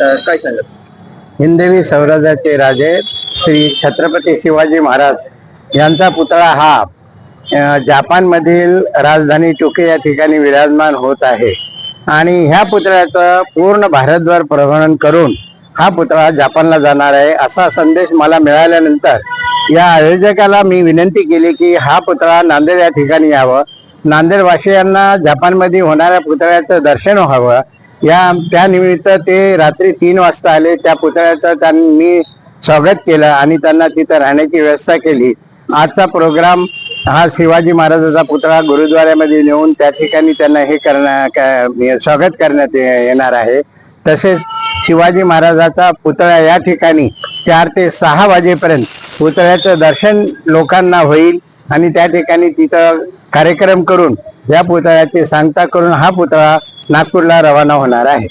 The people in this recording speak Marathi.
अ, काय सांगत हिंदवी स्वराज्याचे राजे श्री छत्रपती शिवाजी महाराज यांचा पुतळा हा अ, जपानमधील राजधानी टोकियो या ठिकाणी विराजमान होत आहे. आणि ह्या पुतळ्याचं पूर्ण भारतभर प्रवणन करून हा पुतळा जापानला जाणार आहे असा संदेश मला मिळाल्यानंतर या आयोजकाला मी विनंती केली की हा पुतळा नांदेड या ठिकाणी यावं. नांदेड वासियांना होणाऱ्या पुतळ्याचं दर्शन व्हावं. या त्यानिमित्त ते रात्री तीन वाजता आले. त्या पुतळ्याचं त्यांनी स्वागत केलं आणि त्यांना तिथं राहण्याची व्यवस्था केली. आजचा प्रोग्राम हा शिवाजी महाराजाचा पुतळा गुरुद्वाऱ्यामध्ये नेऊन त्या ठिकाणी त्यांना हे करण्या स्वागत करण्यात येणार आहे. तसेच शिवाजी महाराजाचा पुतळा या ठिकाणी चार ते सहा वाजेपर्यंत पुतळ्याचं दर्शन लोकांना होईल आणि त्या ठिकाणी तिथं कार्यक्रम करून या पुतळ्याची सांगता करून हा पुतळा नागपूरला रवाना होणार आहे.